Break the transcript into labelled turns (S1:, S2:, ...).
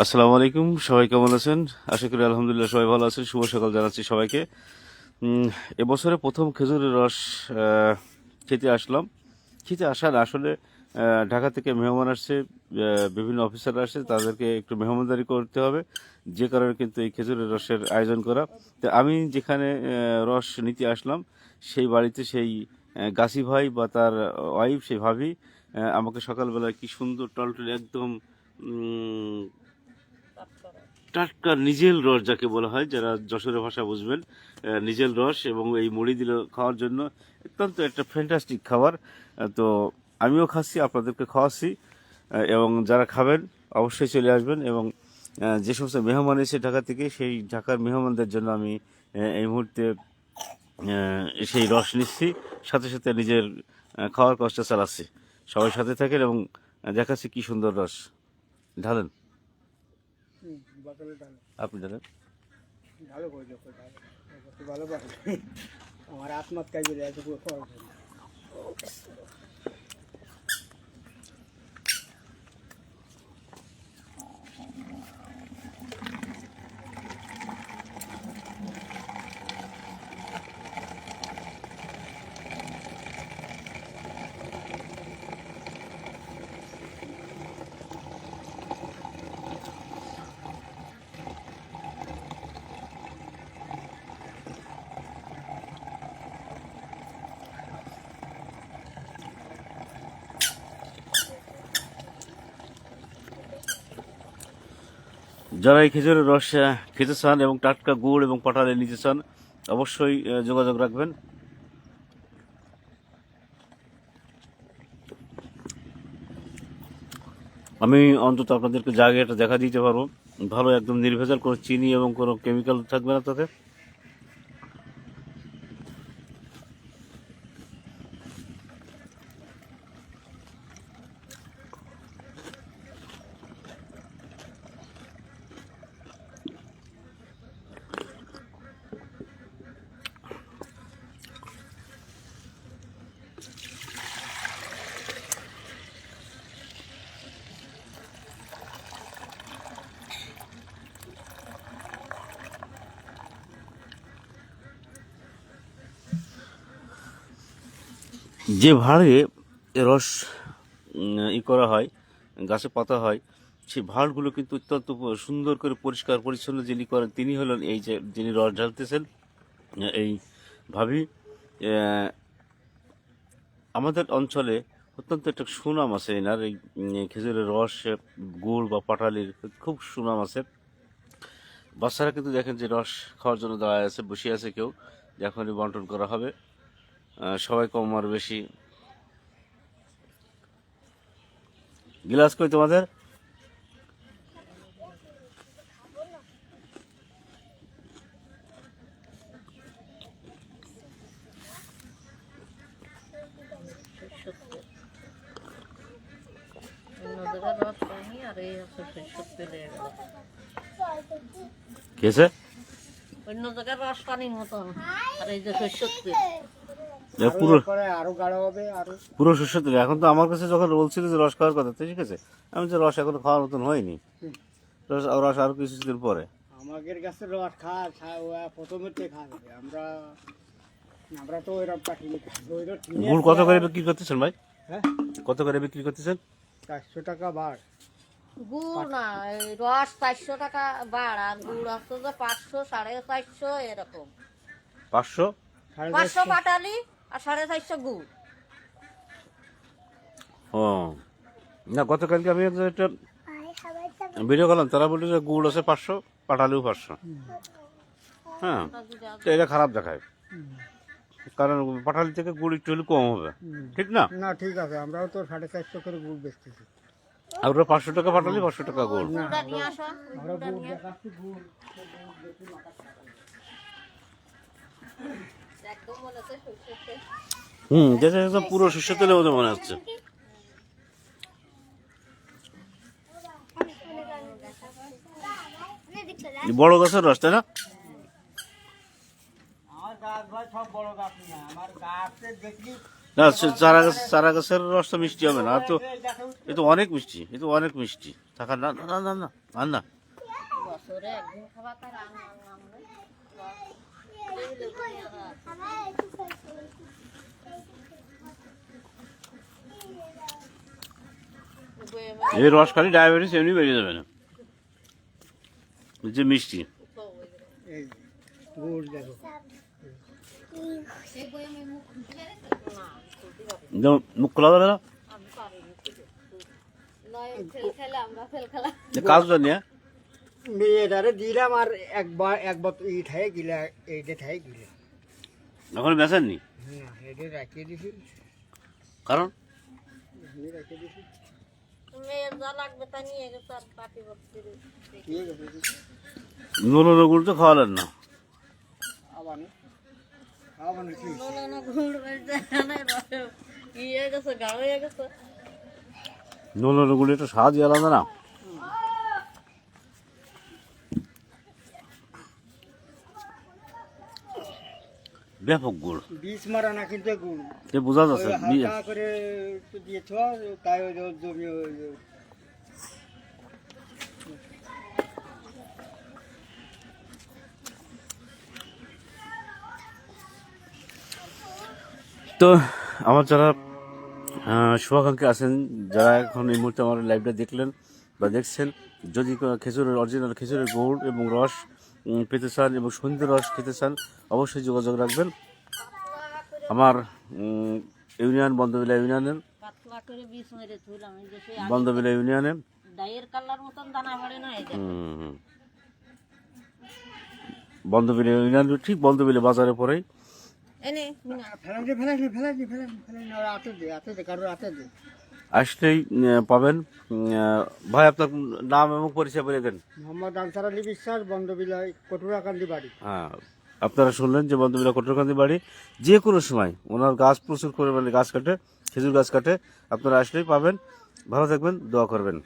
S1: আসসালামু আলাইকুম, সবাই কেমন আছেন? আশা করি আলহামদুলিল্লাহ সবাই ভালো আছেন। শুভ সকাল জানাচ্ছি সবাইকে। এবছরে প্রথম খেজুরের রস খেতে আসলাম। খেতে আসার আসলে ঢাকা থেকে মেহমান আসছে বিভিন্ন অফিসার আসছে, তাদেরকে একটু মেহমানদারি করতে হবে। যে কারণে কিন্তু এই খেজুরের রসের আয়োজন করা। তো আমি যেখানে রস নিতে আসলাম, সেই বাড়িতে সেই গাছি ভাই বা তার ওয়াইফ, সেই ভাবি আমাকে সকালবেলা কি সুন্দর টলটলে একদম টাটকা নিজেল রস যাকে বলা হয়, যারা যশোরের ভাষা বুঝবেন নিজেল রস এবং এই মুড়ি দিল খাওয়ার জন্য অত্যন্ত একটা ফ্যান্টাস্টিক খাবার। তো আমিও খাচ্ছি, আপনাদেরকে খাওয়াচ্ছি এবং যারা খাবেন অবশ্যই চলে আসবেন এবং যে সমস্ত মেহমান এসে ঢাকা থেকে, সেই ঢাকার মেহমানদের জন্য আমি এই মুহূর্তে সেই রস নিচ্ছি। সাথে সাথে নিজের খাওয়ার কষ্ট চালাচ্ছি। সবাই সাথে থাকেন এবং দেখাচ্ছি কি সুন্দর রস। ঢালেন। আপনি জানেন?
S2: ভালো করে ভালো আমার আত্মহত্যায় কাজ করে
S1: যারা এই খেজুরের রস খেতে চান এবং টাটকা গুড় এবং পাটালে নিতে চান, অবশ্যই যোগাযোগ রাখবেন। আমি অন্তত আপনাদেরকে জায়গাটা দেখা দিতে পারব। ভালো, একদম নির্ভেজাল কোনো চিনি এবং কোনো কেমিক্যাল থাকবে না তাতে। যে ভাড়ে রস ই করা হয়, গাছে পাতা হয়, সেই ভাড়গুলো কিন্তু অত্যন্ত সুন্দর করে পরিষ্কার পরিচ্ছন্ন যিনি করেন, তিনি হলেন এই যে, যিনি রস ঢালতেছেন, এই ভাবি। আমাদের অঞ্চলে অত্যন্ত একটা সুনাম আছে এনার, এই খেজুরের রস গুড় বা পাটালির খুব সুনাম আছে। বাচ্চারা কিন্তু দেখেন যে রস খাওয়ার জন্য দাঁড়ায় আছে, বসে আছে কেউ যখনই বন্টন করা হবে। সবাই কম আর বেশি। গিলাস কই তোমাদের? খেয়েছে
S3: অন্য জায়গায় রস পানির মতন। আর এই যে
S2: আরও
S1: পুরো
S2: এরপরে আরও গাঢ় হবে আরও
S1: পুরো শস্য তেল এখন তো আমার কাছে যখন বলছিল যে রস খাওয়ার কথা তো ঠিক আছে? আমি যে রস এখনও খাওয়ার মতন হয়নি। রস রস আরও কিছুদিন পরে।
S2: আমাদের কাছে রস খা প্রথমে খাবে আমরা আমরা তো
S1: গুড় কত করে বিক্রি করতেছেন ভাই?
S2: হ্যাঁ?
S1: কত করে বিক্রি করতেছেন?
S2: চারশো টাকা বার
S3: গুড় না রস চারশো টাকা বাড় আর গুড় হচ্ছে যে পাঁচশো সাড়ে চারশো এরকম।
S1: পাঁচশো?
S2: সাড়ে
S3: পাঁচশো পাটালি আর সাড়ে চারশো গুড়
S1: ও। না গতকালকে আমি একটা ভিডিও করলাম তারা বলল যে গুড় আছে পাঁচশো পাঠালেও পাঁচশো। হ্যাঁ তো এটা খারাপ দেখায়। কারণ পাঠালি থেকে গুড় একটু হলে কম হবে। ঠিক না?
S2: না ঠিক আছে আমরাও তো সাড়ে চারশো করে গুড় বেচতেছি।
S1: আর ওরা পাঁচশো টাকা পাঠালি পাঁচশো টাকা গুড়। হুম যেটা একদম পুরো শস্য তেলের মতো মনে হচ্ছে। বড় গাছের রস তাই না?
S2: আমার গাছ ভাই সব বড় গাছ না
S1: চারা গাছ চারা গাছের রসটা মিষ্টি হবে না আর তো এ তো অনেক মিষ্টি এ তো অনেক মিষ্টি। থাকা না না না না আর না। এই রস খালি ডায়াবেটিস এমনি বেরিয়ে যাবে না। যে মিষ্টি। মুখ খোলা যাবে না কাজ জানি হ্যাঁ?
S2: মেয়েটারে দিলাম আর একবার একবার ই ঠাই গিলা এইটা ঠাই গিলা।
S1: এখন বেচেননি?
S2: না এটা রাখিয়ে দিছি।
S1: কারণ?
S2: রাখিয়ে দিছি।
S3: তা
S1: নুন গুড় খাওয়ালেন না।
S3: ঘুর ইয়ে হয়ে
S1: নুন গুড় একটু স্বাদই আলাদা না। ব্যাপক গুড়।
S2: বিষ মারা না কিন্তু গুড়।
S1: সে বোঝা যাচ্ছে
S2: হালকা করে দিয়েছ তাই ওই জমি
S1: তো আমার যারা শুভাকাঙ্ক্ষী আছেন যারা এখন এই মুহূর্তে আমার লাইভটা দেখলেন বা দেখছেন যদি খেজুরের অরিজিনাল খেজুরের গুড় এবং রস পেতে চান এবং সন্ধ্যে রস খেতে চান অবশ্যই যোগাযোগ রাখবেন। আমার ইউনিয়ন বন্ধবিলা ইউনিয়নের বন্ধবিলা ইউনিয়নে। বন্ধবিলা ইউনিয়ন ঠিক বন্ধবিলা বাজারে পরেই।
S3: এনে
S2: ফেলাই ফেলাই ফেলাই দে ফেলাই হাতে দে হাতে দে কারোর হাতে দে।
S1: আসলেই পাবেন। ভাই আপনার নাম এবং পরিচয় বলে দেন।
S2: মোহাম্মদ আনসার আলী বিশ্বাস বন্ধবিলায় কটুরাকান্দি বাড়ি।
S1: হ্যাঁ আপনারা শুনলেন যে বন্ধুবিলা কটরকান্দি বাড়ি যে কোনো সময় ওনার গাছ প্রচুর পরিমাণে গাছ কাটে খেজুর গাছ কাটে আপনারা আসলেই পাবেন। ভালো থাকবেন দোয়া করবেন।